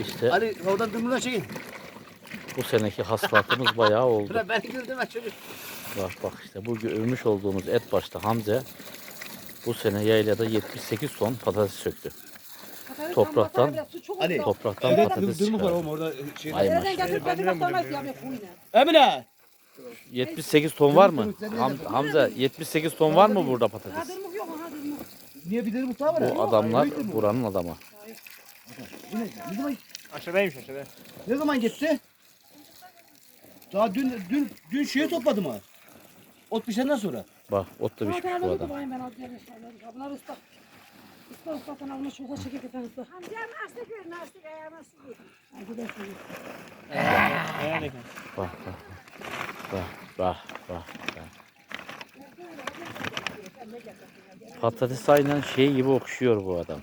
İşte Ali oradan dumuna çekin. bu seneki hasılatımız bayağı oldu. Bırak beni güldürme çocuk. Bak bak işte bu övmüş olduğumuz et başta Hamza bu sene yaylada 78 ton patates söktü. Topraktan- Ali. Topraktan Evet, patates düm- dümdük var çıkardı. oğlum orada şey. Ay Nereden maşallah. getirip getirip ya. Emine. 78 ton var mı? Ham- Hamza 78 ton var mı burada patates? Hadırmık yok ha hadırmık. Niye bir mutfağı var? Bu adamlar buranın adamı. Ne? Ne zaman, Aşağıdaymış aşağıda. ne zaman gitti? Daha dün dün dün şeyi topladım ha. Ot pişenden sonra. Bak ot da biçmiş bu adam. Ben az şeyler. Bunlar ıslak. Islak ıslaktan almış şoka çekip tane ıslak. Amcam hasta görün değil. Hadi dersin. Ayağına Bak bak. Bak bak bak. bak. Patates aynen şey gibi okşuyor bu adam.